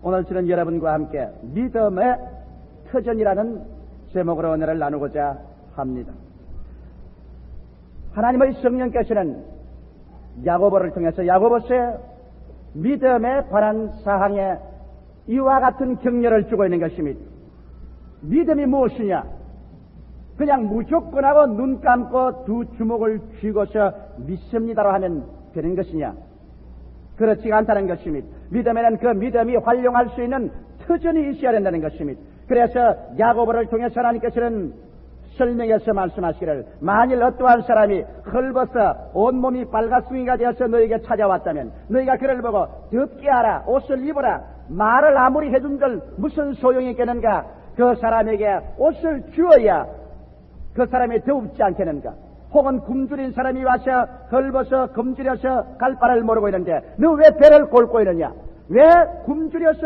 오늘 저는 여러분과 함께 믿음의 터전이라는 제목으로 은혜를 나누고자 합니다. 하나님의 성령께서는 야고보를 통해서 야고보서의 믿음에 관한 사항에 이와 같은 격려를 주고 있는 것입니다. 믿음이 무엇이냐? 그냥 무조건하고 눈 감고 두 주먹을 쥐고서 믿습니다로 하면 되는 것이냐? 그렇지 않다는 것입니다. 믿음에는 그 믿음이 활용할 수 있는 터전이 있어야 된다는 것입니다. 그래서 야고보를 통해서 하나님께서는 설명해서 말씀하시기를 만일 어떠한 사람이 헐벗어 온몸이 빨갛숭이가 되어서 너에게 찾아왔다면 너희가 그를 보고 덥게 하라 옷을 입어라 말을 아무리 해준 걸 무슨 소용이 있겠는가 그 사람에게 옷을 주어야 그 사람이 더웁지 않겠는가 혹은 굶주린 사람이 와서 헐벗어 굶주려서 갈 바를 모르고 있는데 너 왜 배를 골고 있느냐? 왜 굶주려서